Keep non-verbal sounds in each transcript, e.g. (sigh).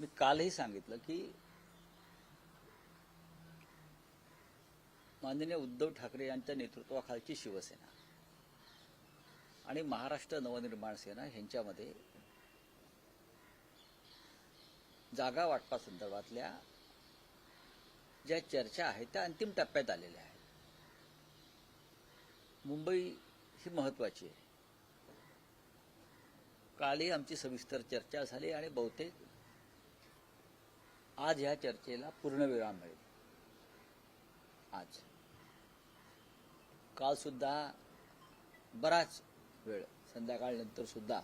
मी कालही सांगितलं की माननीय उद्धव ठाकरे यांच्या नेतृत्वाखालची शिवसेना आणि महाराष्ट्र नवनिर्माण सेना ह्यांच्यामध्ये जागा वाटपासंदर्भातल्या ज्या चर्चा आहेत त्या अंतिम टप्प्यात आलेल्या आहेत. मुंबई ही महत्वाची आहे. कालही आमची सविस्तर चर्चा झाली आणि बहुतेक आज ह्या चर्चेला पूर्णविराम मिळेल. आज. काल सुद्धा बराच वेळ संध्याकाळनंतर सुद्धा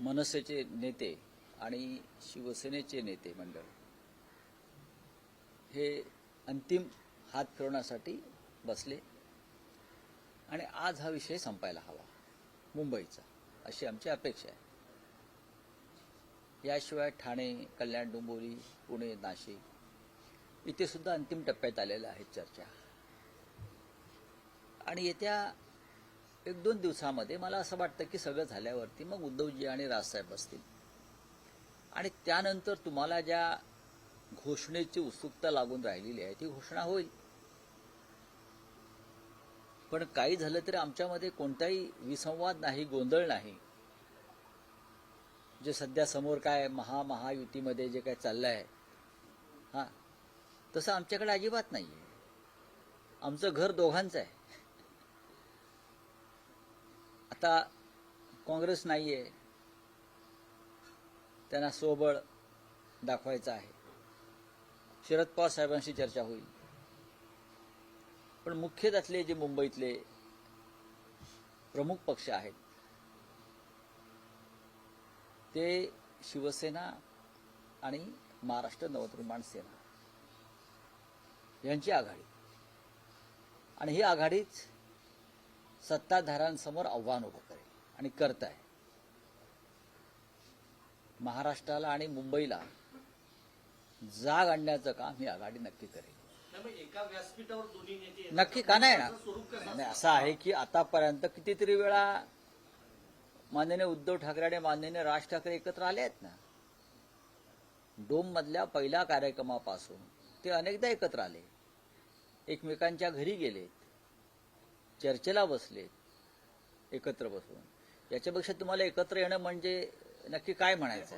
मनसेचे नेते आणि शिवसेनेचे नेते मंडळ हे अंतिम हात फिरवण्यासाठी बसले आणि आज हा विषय संपायला हवा मुंबईचा अशी आमची अपेक्षा आहे. याशिवाय ठाणे कल्याण डोंबिवली पुणे नाशिक इथे सुद्धा अंतिम टप्प्यात आलेल्या आहेत चर्चा. आणि येत्या एक दोन दिवसामध्ये मला असं वाटतं की सगळं झाल्यावरती मग उद्धवजी आणि राजसाहेब बसतील आणि त्यानंतर तुम्हाला ज्या घोषणेची उत्सुकता लागून राहिलेली आहे ती घोषणा होईल. पण काही झालं तरी आमच्यामध्ये कोणताही विसंवाद नाही गोंधळ नाही. जे सध्या समोर काय महा महायुतीमध्ये जे काय चाललं आहे हा तसं आमच्याकडे अजिबात नाहीये. आमचं घर दोघांचं आहे. आता काँग्रेस नाहीये त्यांना सोबळ दाखवायचं आहे. शरद पवार साहेबांशी चर्चा होईल. पण मुख्य त्यातले जे मुंबईतले प्रमुख पक्ष आहेत ते शिवसेना आणि महाराष्ट्र नवनिर्माण सेना यांची आघाडी. आणि ही आघाडीच सत्ताधाऱ्यांसमोर आव्हान उभं करेल आणि करत आहे महाराष्ट्राला आणि मुंबईला जाग आणण्याचं काम ही आघाडी नक्की करेल. नक्की का नाही नाही असं आहे की आतापर्यंत कितीतरी वेळा माननीय उद्धव ठाकरे आणि माननीय राज ठाकरे एकत्र आले आहेत ना? डोम मधल्या पहिल्या कार्यक्रमापासून ते अनेकदा एकत्र आले. एकमेकांच्या घरी गेलेत. चर्चेला बसलेत. एकत्र बसून. याच्यापेक्षा तुम्हाला एकत्र येणं म्हणजे नक्की काय म्हणायचं?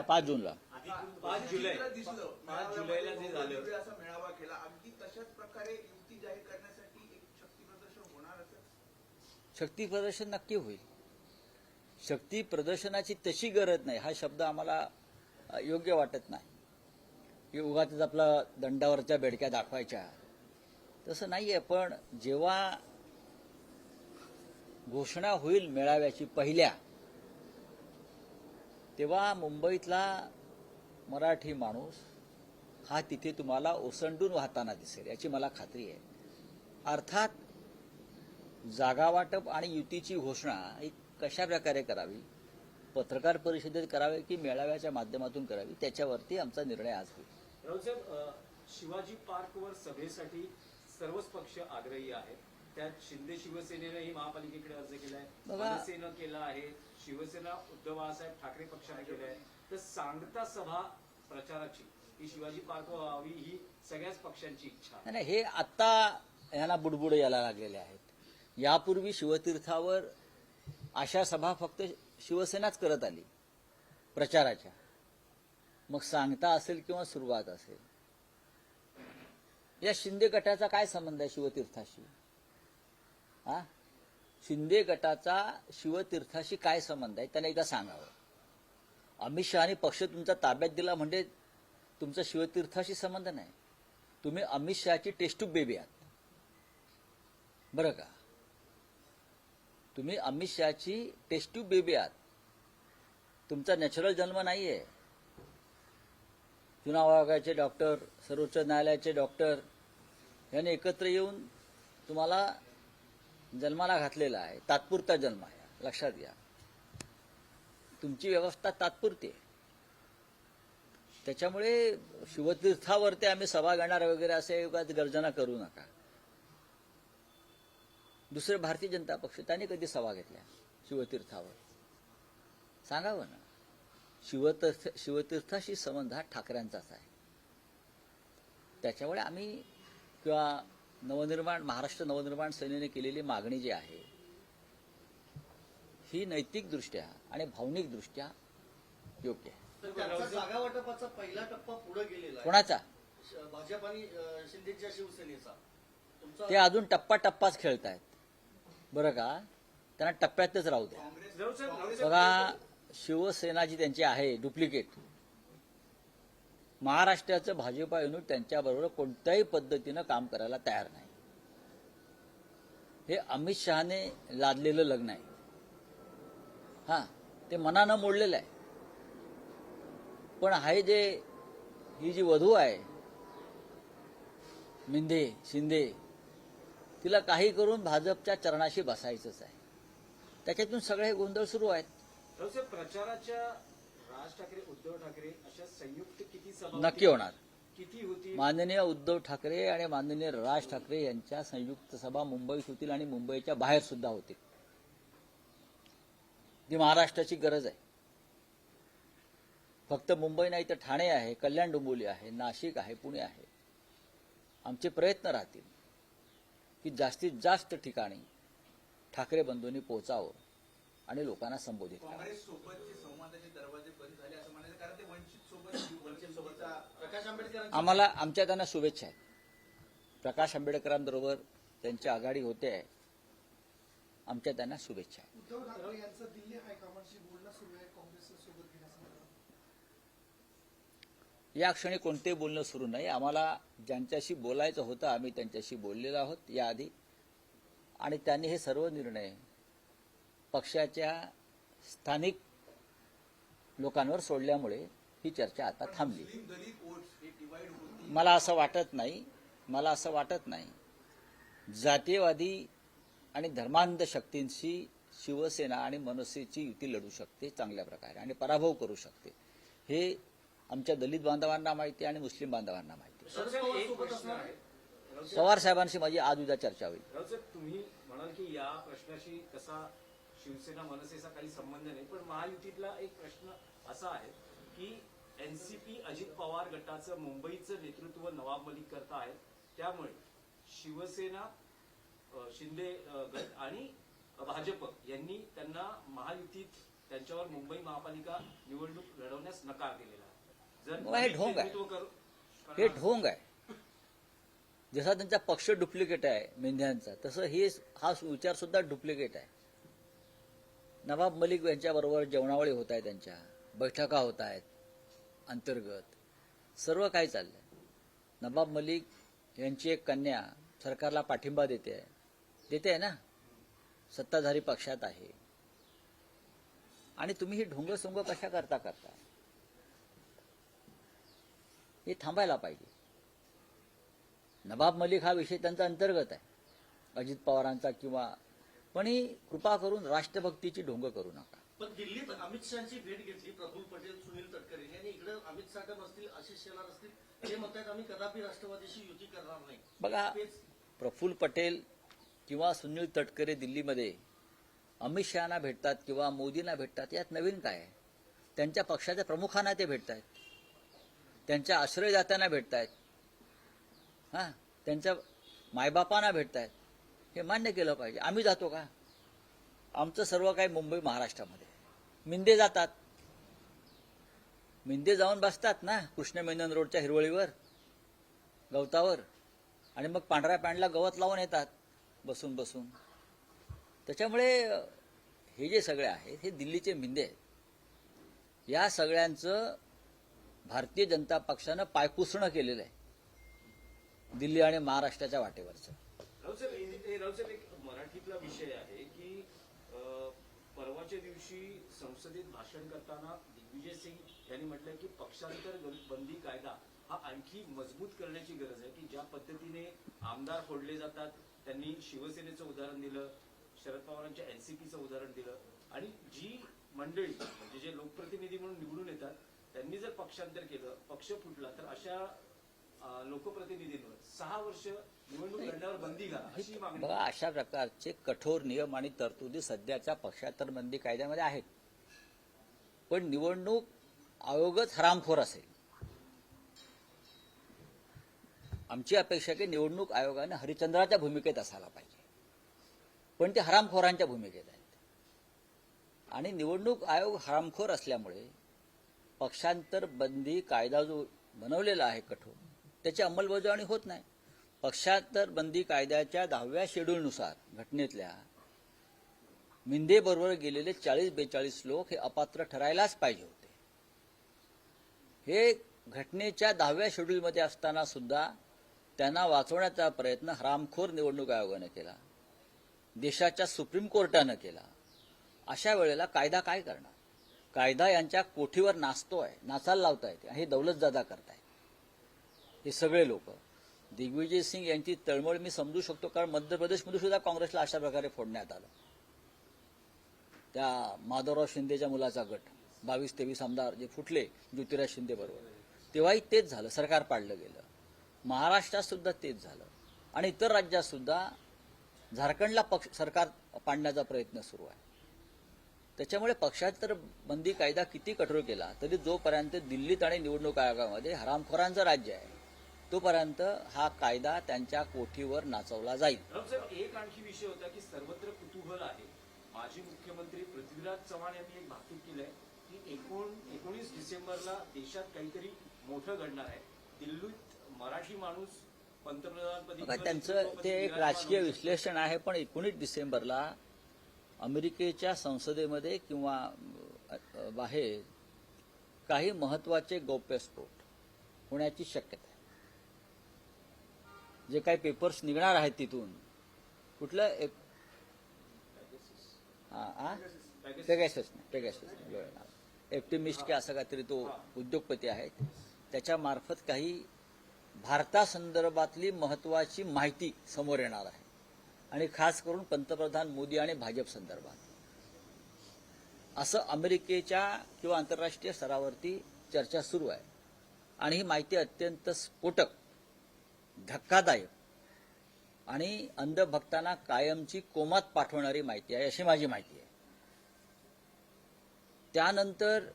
पाच जूनला. पाच जुलै. दिसलं. पाच जुलैला जे झालं. असा मेळावा केला. अगदी तशाच प्रकारे युती जाहीर करण्यासाठी एक शक्ती प्रदर्शन होणार असं शक्ती प्रदर्शन नक्की होईल. शक्ती प्रदर्शनाची तशी गरज नाही. हा शब्द आम्हाला योग्य वाटत नाही. की उगाच आपला दंडावरच्या बेडक्या दाखवायच्या. तसं नाहीये पण जेव्हा घोषणा होईल मेळाव्याची पहिल्या तेव्हा मुंबईतला मराठी माणूस हा तिथे तुम्हाला ओसंडून वाहताना दिसेल याची मला खात्री आहे. अर्थात जागा वाटप आणि युतीची घोषणा ही कशा प्रकारे करावी? पत्रकार परिषदेत करावी की मेळाव्याच्या माध्यमातून करावी? त्याच्यावरती आमचा निर्णय आज होईल. शिवाजी पार्कवर सभेसाठी सर्वच पक्ष आग्रही आहेत. त्यात शिंदे शिवसेनेनंही महापालिकेकडे अर्ज केलाय. मनसेनं केला आहे. शिवसेना उद्धव बाळासाहेब ठाकरे पक्षाने केलाय. तर सांगता सभा प्रचाराची. ही शिवाजी पार्कवर व्हावी ही सगळ्याच पक्षांची इच्छा. नाही, हे आत्ता यांना बुडबुड यायला लागलेले आहेत. यापूर्वी शिवतीर्थावर अशा सभा फक्त शिवसेनाच करत आली. प्रचाराच्या. मग सांगता असेल किंवा सुरुवात असेल. या शिंदे गटाचा काय संबंध आहे शिवतीर्थाशी? हा? शिंदे गटाचा शिवतीर्थाशी काय संबंध आहे? त्याने एकदा सांगावं. अमित शहानी पक्ष तुमचा ताब्यात दिला म्हणजे तुमचा शिवतीर्थाशी संबंध नाही. तुम्ही अमित शहाची टेस्टूब बेबी आहात. बरं का? तुम्ही अमित शहाची टेस्ट्यूब बेबी आहात. तुमचा नॅचरल जन्म नाहीये. चुनाव आयोगाचे डॉक्टर सर्वोच्च न्यायालयाचे डॉक्टर यांनी एकत्र येऊन तुम्हाला जन्माला घातलेला आहे तात्पुरता जन्म आहे. लक्षात घ्या. तुमची व्यवस्था तात्पुरती आहे. त्याच्यामुळे शिवतीर्थावरती आम्ही सभा घेणार वगैरे असे उगाच गर्जना करू नका. दुसरे भारतीय जनता पक्ष त्यांनी कधी सभा घेतल्या? शिवतीर्थावर. सांगावं ना. शिवतीर्थ शिवतीर्थाशी संबंध हा ठाकऱ्यांचाच आहे. त्याच्यामुळे आम्ही किंवा नवनिर्माण महाराष्ट्र नवनिर्माण सेनेने केलेली मागणी जी आहे ही नैतिकदृष्ट्या आणि भावनिकदृष्ट्या योग्य आहे. जागा वाटपाचा पहिला टप्पा पुढे गेलेला कोणाचा? भाजप आणि शिंदेच्या शिवसेनेचा. ते अजून टप्पा टप्पाच खेळतायत. बरं का? त्यांना टप्प्यातच राहू द्या. बघा शिवसेना जी त्यांची आहे डुप्लिकेट. महाराष्ट्राचं भाजपा युनिट त्यांच्याबरोबर कोणत्याही पद्धतीनं काम करायला तयार नाही. हे अमित शहाने लादलेलं लग्न आहे. हा ते मनानं मोडलेलं आहे. पण हे जे ही जी वधू आहे मिंदे शिंदे तिला काही करून भाजपच्या चरणाशी बसायचंच आहे. त्याच्यातून सगळे गोंधळ सुरू आहेत. प्रचाराच्या राज ठाकरे उद्धव ठाकरे अशा संयुक्त किती सभा नक्की? होणार. किती होती? माननीय उद्धव ठाकरे आणि माननीय राज ठाकरे यांच्या संयुक्त सभा मुंबईत होतील आणि मुंबईच्या बाहेर सुद्धा होतील. ती महाराष्ट्राची गरज आहे. फक्त मुंबई नाही तर ठाणे आहे कल्याण डोंबिवली आहे नाशिक आहे पुणे आहे. आमचे प्रयत्न राहतील की जास्तीत जास्त ठिकाणी ठाकरे बंधूंनी पोहोचावं आणि लोकांना संबोधित करावं. काँग्रेस सोबतचे संवादाचे दरवाजे बंद झाले असं म्हणायचं कारण ते वंचित सोबत (coughs) वंचित सोबतचा प्रकाश आंबेडकर आम्हाला आमच्या त्यांना शुभेच्छा आहेत. प्रकाश आंबेडकरांबरोबर त्यांची आघाडी होते आहे आमच्या त्यांना शुभेच्छा आहेत. उद्धव ठाकरे यांचं दिल्ली हायकमांडशी बोलणं सुरू आहे काँग्रेसचं सोबत घेण्यासंदर्भात. या क्षणी कोणतेही बोलणं सुरू नाही. आम्हाला ज्यांच्याशी बोलायचं होतं आम्ही त्यांच्याशी बोललेलो आहोत याआधी. आणि त्यांनी हे सर्व निर्णय पक्षाच्या स्थानिक लोकांवर सोडल्यामुळे ही चर्चा आता थांबली. मला असं वाटत नाही मला असं वाटत नाही. जातीयवादी आणि धर्मांध शक्तींशी शिवसेना आणि मनसेची युती लढू शकते चांगल्या प्रकारे आणि पराभव करू शकते. हे आमच्या दलित बांधवांना माहिती आहे आणि मुस्लिम बांधवांना माहिती पवार साहेबांशी माझी आज उद्या चर्चा होईल. तुम्ही म्हणाल की या प्रश्नाशी कसा शिवसेना मनसेचा काही संबंध नाही पण महायुतीतला एक प्रश्न असा आहे की एनसीपी अजित पवार गटाचं मुंबईचं नेतृत्व नवाब मलिक करत आहेत त्यामुळे शिवसेना शिंदे गट आणि भाजप यांनी त्यांना महायुतीत त्यांच्यावर मुंबई महापालिका निवडणूक लढवण्यास नकार दिलेला आहे. जर हे ढोंग आहे. हे ढोंग आहे. जसा त्यांचा पक्ष डुप्लिकेट आहे मेंढ्यांचा तसं हे हा विचार सुद्धा डुप्लिकेट आहे. नवाब मलिक यांच्याबरोबर जेवणावळी होत आहे त्यांच्या बैठका होत आहेत अंतर्गत. सर्व काही चाललंय? नवाब मलिक यांची एक कन्या सरकारला पाठिंबा देते आहे देते आहे ना? सत्ताधारी पक्षात आहे. आणि तुम्ही ही ढोंगसोंग कशा करता करता? हे थांबायला पाहिजे. नवाब मलिक हा विषय त्यांचा अंतर्गत आहे. अजित पवारांचा किंवा पण ही कृपा करून राष्ट्रभक्तीची ढोंग करू नका. पण दिल्लीत अमित शहाची भेट घेतली प्रफुल्ल पटेल सुनील तटकरे यांनी इकडे अमित साठम असतील आशिष शेलार असतील ते म्हणतात आम्ही कदापि राष्ट्रवादीशी युती करणार नाही. बघा तेच प्रफुल्ल पटेल किंवा सुनील तटकरे दिल्लीमध्ये अमित शहाना भेटतात किंवा मोदींना भेटतात यात नवीन काय आहे? त्यांच्या पक्षाच्या प्रमुखांना ते भेटत आहेत त्यांच्या आश्रयदात्यांना भेटत आहेत हां? त्यांच्या मायबापांना भेटत आहेत हे मान्य केलं पाहिजे. आम्ही जातो का? आमचं सर्व काही मुंबई महाराष्ट्रामध्ये. मिंदे जातात. मिंदे जाऊन बसतात ना कृष्ण मेनन रोडच्या हिरवळीवर गवतावर. आणि मग पांढऱ्या पॅन्टला गवत लावून येतात बसून बसून. त्याच्यामुळे हे जे सगळे आहेत हे दिल्लीचे मिंदे आहेत. या सगळ्यांचं भारतीय जनता पक्षानं पायपुसणं केलेलं आहे. दिल्ली आणि महाराष्ट्राच्या वाटेवरचं. रावसाहेब हे- रावसाहेब एक मराठीतला विषय आहे की परवाच्या दिवशी संसदेत भाषण करताना दिग्विजय सिंग यांनी म्हटलं की पक्षांतर बंदी कायदा हा आणखी मजबूत करण्याची गरज आहे की ज्या पद्धतीने आमदार फोडले जातात त्यांनी शिवसेनेचं उदाहरण दिलं शरद पवारांच्या एनसीपीचं उदाहरण दिलं आणि जी मंडळी म्हणजे जे लोकप्रतिनिधी म्हणून निवडून येतात त्यांनी जर पक्षांतर केलं पक्ष फुटला तर अशा लोकप्रतिनिधींवर सहा वर्ष निवडणूक बंदी घाला. अशी मागणी. बघा अशा प्रकारचे कठोर नियम आणि तरतुदी सध्याच्या पक्षांतर बंदी कायद्यामध्ये आहेत. पण निवडणूक आयोगच हरामखोर असेल. आमची अपेक्षा की निवडणूक आयोगाने हरिश्चंद्राच्या भूमिकेत असायला पाहिजे. पण ते हरामखोरांच्या भूमिकेत आहेत. आणि निवडणूक आयोग हरामखोर असल्यामुळे पक्षांतर बंदी कायदा जो बनवलेला आहे कठोर त्याची अंमलबजावणी होत नाही. पक्षांतर बंदी कायद्याच्या दहाव्या शेड्यूलनुसार घटनेतल्या मिंदेबरोबर गेलेले चाळीस बेचाळीस लोक हे अपात्र ठरायलाच पाहिजे होते. हे घटनेच्या दहाव्या शेड्यूलमध्ये असताना सुद्धा त्यांना वाचवण्याचा प्रयत्न हरामखोर निवडणूक आयोगाने केला. देशाच्या सुप्रीम कोर्टानं केला. अशा वेळेला कायदा काय करणार? कायदा यांच्या कोठीवर नाचतोय नाचायला लावतायत हे दौलतजादा करतायत. हे सगळे लोक. दिग्विजय सिंग यांची तळमळ मी समजू शकतो कारण मध्य प्रदेशमध्ये सुद्धा काँग्रेसला अशा प्रकारे फोडण्यात आलं. त्या माधवराव शिंदेच्या मुलाचा गट बावीस तेवीस आमदार जे फुटले ज्योतिराज शिंदे बरोबर तेव्हाही तेच झालं सरकार पाडलं गेलं. महाराष्ट्रात सुद्धा तेच झालं. आणि इतर राज्यात सुद्धा झारखंडला पक्ष सरकार पाडण्याचा प्रयत्न सुरू आहे. त्याच्यामुळे पक्षांतर बंदी कायदा किती कठोर केला तरी जोपर्यंत दिल्लीत आणि निवडणूक आयोगामध्ये हरामखोरांचं राज्य आहे तोपर्यंत हा कायदा त्यांच्या कोठीवर नाचवला जाईल. एक आणखी विषय होता की सर्वत्र कुतूहल आहे. माजी मुख्यमंत्री पृथ्वीराज चव्हाण यांनी एक भाकीत केलंय की एकोण एकोणीस डिसेंबरला देशात काहीतरी मोठं घडणार आहे. दिल्लीत मराठी माणूस पंतप्रधानपदी किंवा त्यांचं ते एक राजकीय विश्लेषण आहे पण एकोणीस डिसेंबरला अमेरिकेच्या संसदेमध्ये किंवा बाहेर काही महत्त्वाचे गौप्यस्फोट होण्याची शक्यता आहे. जे काही पेपर्स निघणार आहेत तिथून. कुठलं? एक पेगॅसस नाही पेगॅसस एप्टिमिस्ट की असं काहीतरी तो उद्योगपती आहेत त्याच्यामार्फत काही भारतासंदर्भातली महत्वाची माहिती समोर येणार आहे. आणि खास करून पंतप्रधान मोदी आणि भाजप संदर्भात. असं अमेरिकेच्या किंवा आंतरराष्ट्रीय स्तरावरती चर्चा सुरू आहे. आणि ही माहिती अत्यंत स्फोटक धक्कादायक. आणि अंधभक्तांना कायमची कोमात पाठवणारी माहिती आहे अशी माझी माहिती आहे. त्यानंतर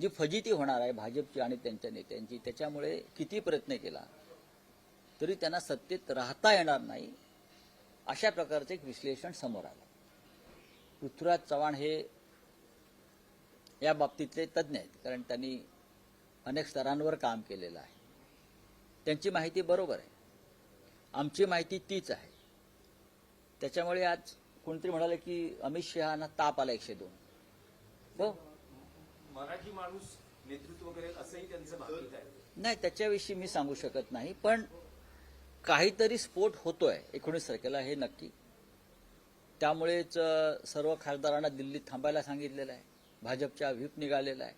जी फजिती होणार आहे भाजपची आणि त्यांच्या नेत्यांची त्याच्यामुळे किती प्रयत्न केला तरी त्यांना सत्तेत राहता येणार नाही अशा प्रकारचं एक विश्लेषण समोर आलं. पृथ्वीराज चव्हाण हे या बाबतीतले तज्ज्ञ आहेत कारण त्यांनी अनेक स्तरांवर काम केलेलं आहे. त्यांची माहिती बरोबर आहे. आमची माहिती तीच आहे. त्याच्यामुळे आज कोणतरी म्हणाले की अमित शहाना ताप आला एकशे दोन. हो? मराठी माणूस नेतृत्व करेल असंही त्यांचं नाही त्याच्याविषयी मी सांगू शकत नाही पण काहीतरी स्फोट होतोय एकोणीस तारखेला हे नक्की. त्यामुळेच सर्व खासदारांना दिल्लीत थांबायला सांगितलेलं आहे. भाजपच्या व्हीप निघालेला आहे.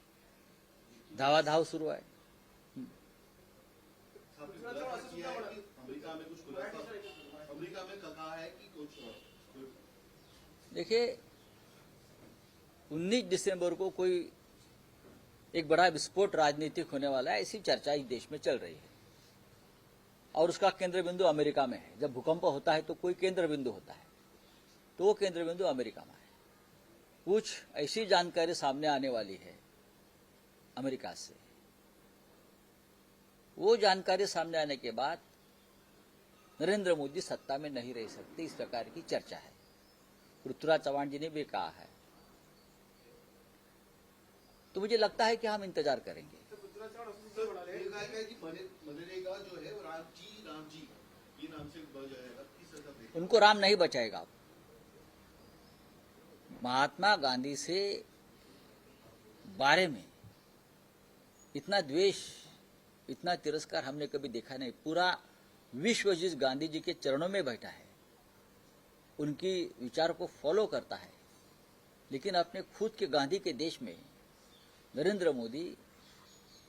धावाधाव सुरू आहे. देखिए 19 दिसंबर को कोई एक बड़ा विस्फोट राजनीतिक होने वाला है, ऐसी चर्चा इस देश में चल रही है। और उसका केंद्र बिंदु अमेरिका में है। जब भूकंप होता है तो कोई केंद्र बिंदु होता है तो वो केंद्र बिंदु अमेरिका में है। कुछ ऐसी जानकारी सामने आने वाली है अमेरिका से। वो जानकारी सामने आने के बाद नरेंद्र मोदी सत्ता में नहीं रह सकते इस प्रकार की चर्चा है। पृथ्वीराज चौहान जी ने भी कहा है। तो मुझे लगता है कि हम इंतज़ार करेंगे। ये कहा गया कि मने- मनरेगा जो वो राम जी राम जी। ये नाम से बढ़ जाएगा। किस तरह का देखें? उनको राम नहीं बचाएगा। महात्मा गांधी से बारे में इतना द्वेष इतना तिरस्कार हमने कभी देखा नहीं। पूरा विश्व जिस गांधी जी के चरणों में बैठा है, उनकी विचार को फॉलो करता है। लेकिन अपने खुद के गांधी के देश में नरेंद्र मोदी,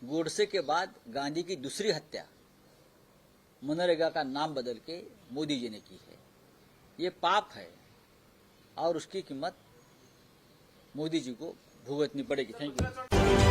गोडसे के बाद गांधी की दूसरी हत्या, मनरेगा का नाम बदल के मोदी जी ने की है। ये पाप है और उसकी कीमत मोदी जी को भुगतनी पड़ेगी। Thank you